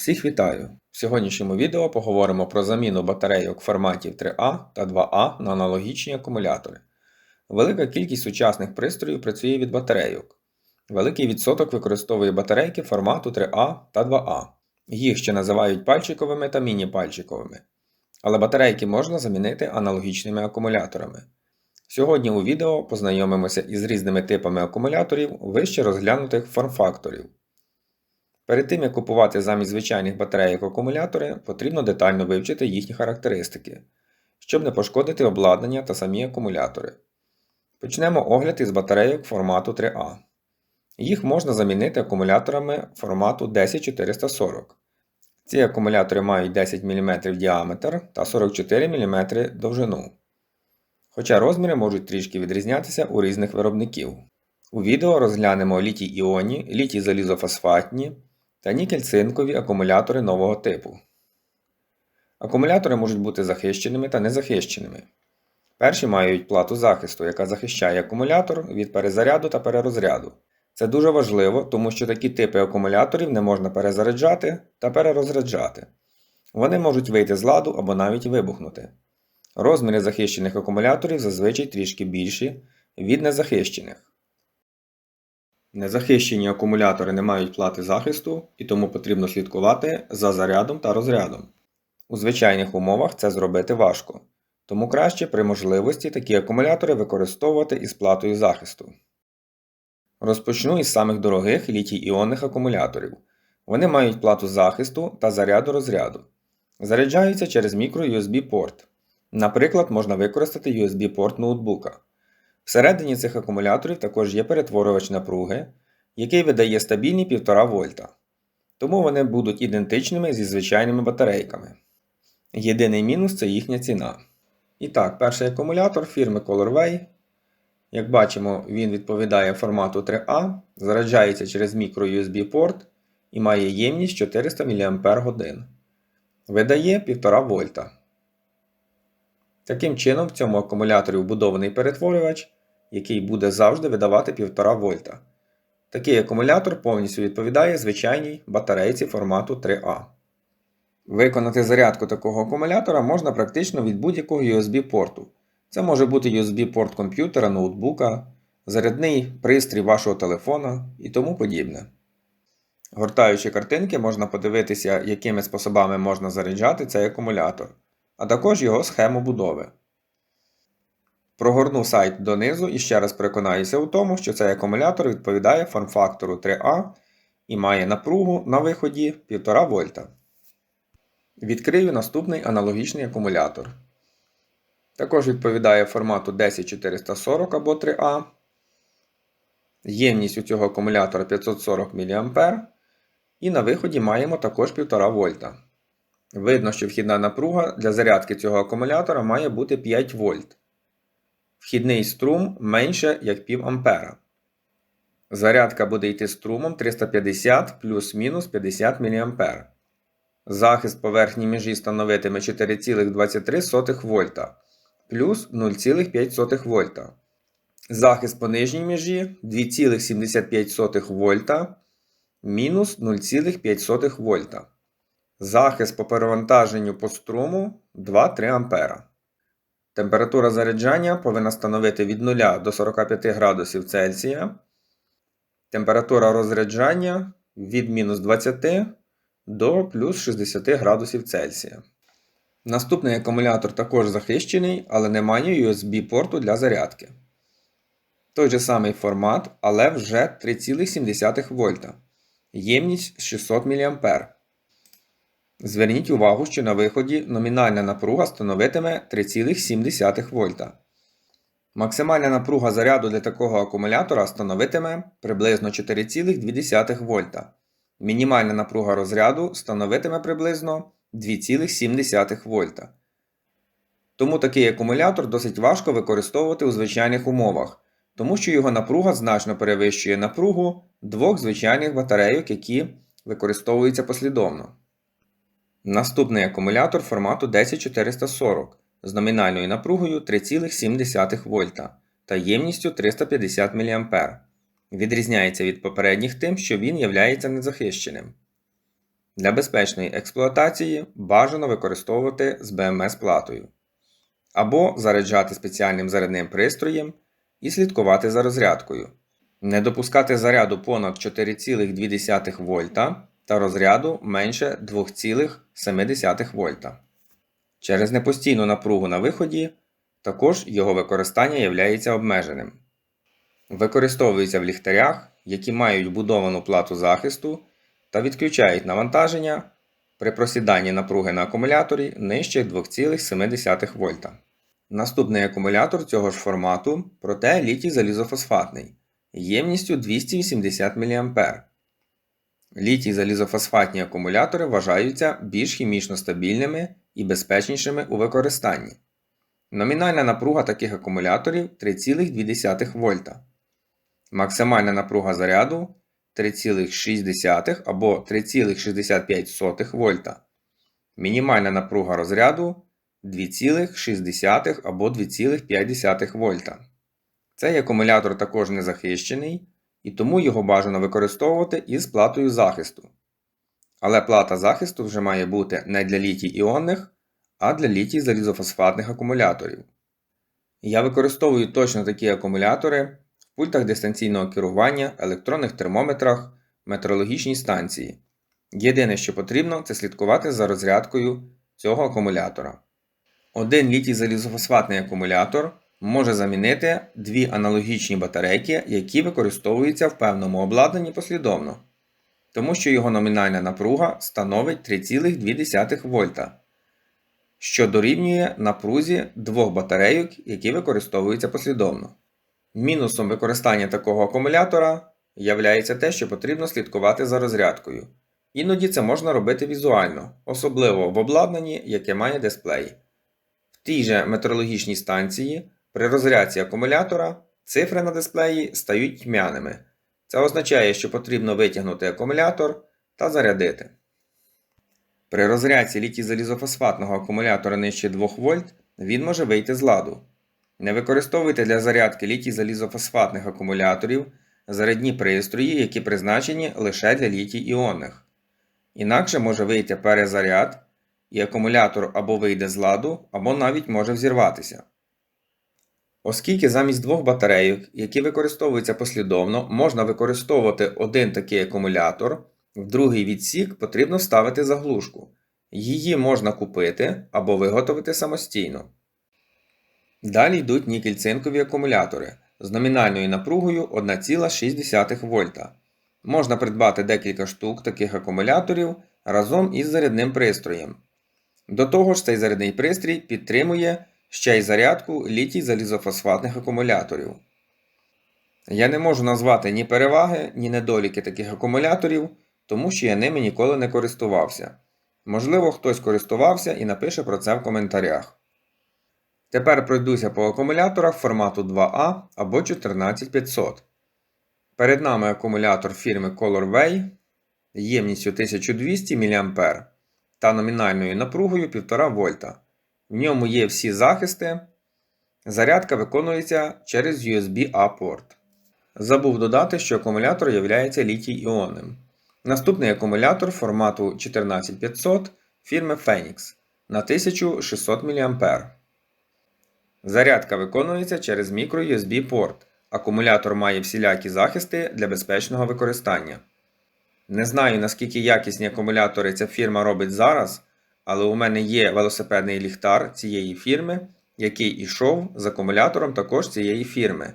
Всіх вітаю! В сьогоднішньому відео поговоримо про заміну батарейок форматів 3А та 2А на аналогічні акумулятори. Велика кількість сучасних пристроїв працює від батарейок. Великий відсоток використовує батарейки формату 3А та 2А. Їх ще називають пальчиковими та міні-пальчиковими. Але батарейки можна замінити аналогічними акумуляторами. Сьогодні у відео познайомимося із різними типами акумуляторів вище розглянутих форм-факторів. Перед тим як купувати замість звичайних батарейок акумулятори, потрібно детально вивчити їхні характеристики, щоб не пошкодити обладнання та самі акумулятори. Почнемо огляд із батарейок формату 3А. Їх можна замінити акумуляторами формату 10440. Ці акумулятори мають 10 мм діаметр та 44 мм довжину. Хоча розміри можуть трішки відрізнятися у різних виробників. У відео розглянемо літій іоні, літій залізофосфатні та нікель-цинкові акумулятори нового типу. Акумулятори можуть бути захищеними та незахищеними. Перші мають плату захисту, яка захищає акумулятор від перезаряду та перерозряду. Це дуже важливо, тому що такі типи акумуляторів не можна перезаряджати та перерозряджати. Вони можуть вийти з ладу або навіть вибухнути. Розміри захищених акумуляторів зазвичай трішки більші від незахищених. Незахищені акумулятори не мають плати захисту і тому потрібно слідкувати за зарядом та розрядом. У звичайних умовах це зробити важко, тому краще при можливості такі акумулятори використовувати із платою захисту. Розпочну із самих дорогих літій-іонних акумуляторів. Вони мають плату захисту та заряду розряду. Заряджаються через мікро-USB порт. Наприклад, можна використати USB-порт ноутбука. Всередині цих акумуляторів також є перетворювач напруги, який видає стабільні 1,5 вольта. Тому вони будуть ідентичними зі звичайними батарейками. Єдиний мінус це їхня ціна. І так, перший акумулятор фірми Colorway. Як бачимо, він відповідає формату 3А, заряджається через мікро-USB порт і має ємність 400 мАч. Видає 1,5 вольта. Таким чином, в цьому акумуляторі вбудований перетворювач, який буде завжди видавати 1,5 вольта. Такий акумулятор повністю відповідає звичайній батарейці формату 3А. Виконати зарядку такого акумулятора можна практично від будь-якого USB-порту. Це може бути USB-порт комп'ютера, ноутбука, зарядний пристрій вашого телефона і тому подібне. Гортаючи картинки, можна подивитися, якими способами можна заряджати цей акумулятор а також його схему будови. Прогорну сайт донизу і ще раз переконаюся у тому, що цей акумулятор відповідає форм-фактору 3А і має напругу на виході 1,5 вольта. Відкрию наступний аналогічний акумулятор. Також відповідає формату 10440 або 3А. Ємність у цього акумулятора 540 мА. І на виході маємо також 1,5 вольта. Видно, що вхідна напруга для зарядки цього акумулятора має бути 5 вольт. Вхідний струм менше як пів ампера. Зарядка буде йти струмом 350 плюс-мінус 50 мА. Захист поверхні межі становитиме 4,23 вольта плюс 0,5 вольта. Захист по нижній межі 2,75 вольта мінус 0,5 вольта. Захист по перевантаженню по струму 2-3 А. Температура заряджання повинна становити від 0 до 45 градусів Цельсія. Температура розряджання від мінус 20 до плюс 60 градусів Цельсія. Наступний акумулятор також захищений, але не має USB-порту для зарядки. Той же самий формат, але вже 3,7 вольта. Ємність 600 мА. Зверніть увагу, що на виході номінальна напруга становитиме 3,7 вольта. Максимальна напруга заряду для такого акумулятора становитиме приблизно 4,2 вольта. Мінімальна напруга розряду становитиме приблизно 2,7 вольта. Тому такий акумулятор досить важко використовувати у звичайних умовах, тому що його напруга значно перевищує напругу двох звичайних батарейок, які використовуються послідовно. Наступний акумулятор формату 10440 з номінальною напругою 3,7 вольта та ємністю 350 мА. Відрізняється від попередніх тим, що він являється незахищеним. Для безпечної експлуатації бажано використовувати з БМС-платою або заряджати спеціальним зарядним пристроєм і слідкувати за розрядкою. Не допускати заряду понад 4,2 вольта та розряду менше 2,7 вольта. Через непостійну напругу на виході також його використання є обмеженим. Використовується в ліхтарях, які мають вбудовану плату захисту та відключають навантаження при просіданні напруги на акумуляторі нижче 2,7 вольта. Наступний акумулятор цього ж формату, проте літій залізофосфатний, ємністю 280 мА. Літій залізофосфатні акумулятори вважаються більш хімічно стабільними і безпечнішими у використанні. Номінальна напруга таких акумуляторів 3,2 вольта. Максимальна напруга заряду 3,6 або 3,65 вольта. Мінімальна напруга розряду 2,6 або 2,5 вольта. Цей акумулятор також не захищений, і тому його бажано використовувати із платою захисту. Але плата захисту вже має бути не для літій іонних, а для літій залізофосфатних акумуляторів. Я використовую точно такі акумулятори в пультах дистанційного керування, електронних термометрах, метеорологічній станції. Єдине, що потрібно, це слідкувати за розрядкою цього акумулятора. Один літій залізофосфатний акумулятор може замінити дві аналогічні батарейки, які використовуються в певному обладнанні послідовно, тому що його номінальна напруга становить 3,2 вольта, що дорівнює напрузі двох батарейок, які використовуються послідовно. Мінусом використання такого акумулятора являється те, що потрібно слідкувати за розрядкою. Іноді це можна робити візуально, особливо в обладнанні, яке має дисплей. В тій же метеорологічній станції при розрядці акумулятора цифри на дисплеї стають тьмяними. Це означає, що потрібно витягнути акумулятор та зарядити. При розрядці літій залізофосфатного акумулятора нижче 2 В він може вийти з ладу. Не використовуйте для зарядки літій залізофосфатних акумуляторів зарядні пристрої, які призначені лише для літій іонних. Інакше може вийти перезаряд, і акумулятор або вийде з ладу, або навіть може взірватися. Оскільки замість двох батарейок, які використовуються послідовно, можна використовувати один такий акумулятор, в другий відсік потрібно вставити заглушку. Її можна купити або виготовити самостійно. Далі йдуть нікель-цинкові акумулятори з номінальною напругою 1,6 вольта. Можна придбати декілька штук таких акумуляторів разом із зарядним пристроєм. До того ж, цей зарядний пристрій підтримує ще й зарядку літій залізофосфатних акумуляторів. Я не можу назвати ні переваги, ні недоліки таких акумуляторів, тому що я ними ніколи не користувався. Можливо, хтось користувався і напише про це в коментарях. Тепер пройдуся по акумуляторах формату 2А або 14500. Перед нами акумулятор фірми Colorway ємністю 1200 мА та номінальною напругою 1,5 В. В ньому є всі захисти. Зарядка виконується через USB-A порт. Забув додати, що акумулятор є літій іонним. Наступний акумулятор формату 14500 фірми Phoenix на 1600 мА. Зарядка виконується через microUSB порт. Акумулятор має всілякі захисти для безпечного використання. Не знаю, наскільки якісні акумулятори ця фірма робить зараз, але у мене є велосипедний ліхтар цієї фірми, який ішов з акумулятором також цієї фірми.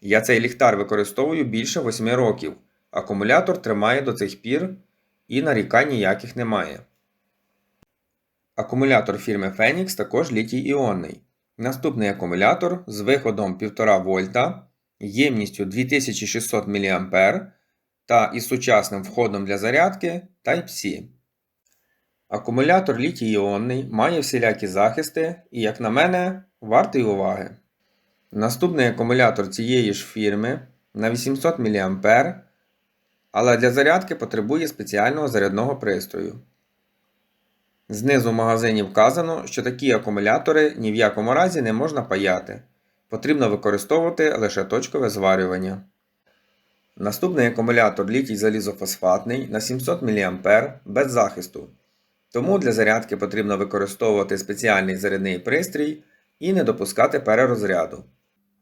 Я цей ліхтар використовую більше 8 років. Акумулятор тримає до цих пір і нарікань ніяких немає. Акумулятор фірми Phoenix також літій іонний. Наступний акумулятор з виходом 1,5 вольта, ємністю 2600 мА та із сучасним входом для зарядки Type-C. Акумулятор літій іонний має всілякі захисти і, як на мене, вартий уваги. Наступний акумулятор цієї ж фірми на 800 мА, але для зарядки потребує спеціального зарядного пристрою. Знизу в магазині вказано, що такі акумулятори ні в якому разі не можна паяти. Потрібно використовувати лише точкове зварювання. Наступний акумулятор літій залізофосфатний на 700 мА без захисту. Тому для зарядки потрібно використовувати спеціальний зарядний пристрій і не допускати перерозряду.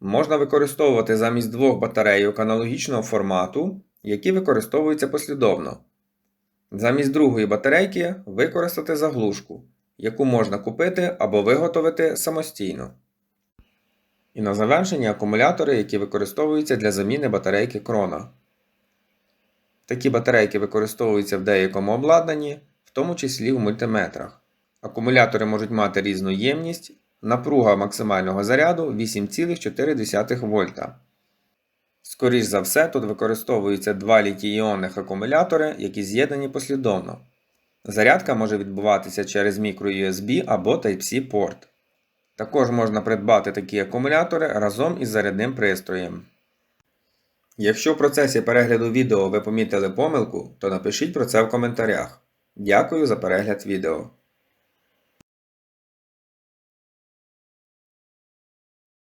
Можна використовувати замість двох батарейок аналогічного формату, які використовуються послідовно. Замість другої батарейки використати заглушку, яку можна купити або виготовити самостійно. І на завершення акумулятори, які використовуються для заміни батарейки крона. Такі батарейки використовуються в деякому обладнанні, тому числі в мультиметрах. Акумулятори можуть мати різну ємність, напруга максимального заряду 8,4 вольта. Скоріш за все, тут використовуються два літій-іонних акумулятори, які з'єднані послідовно. Зарядка може відбуватися через microUSB або Type-C порт. Також можна придбати такі акумулятори разом із зарядним пристроєм. Якщо в процесі перегляду відео ви помітили помилку, то напишіть про це в коментарях. Дякую за перегляд відео.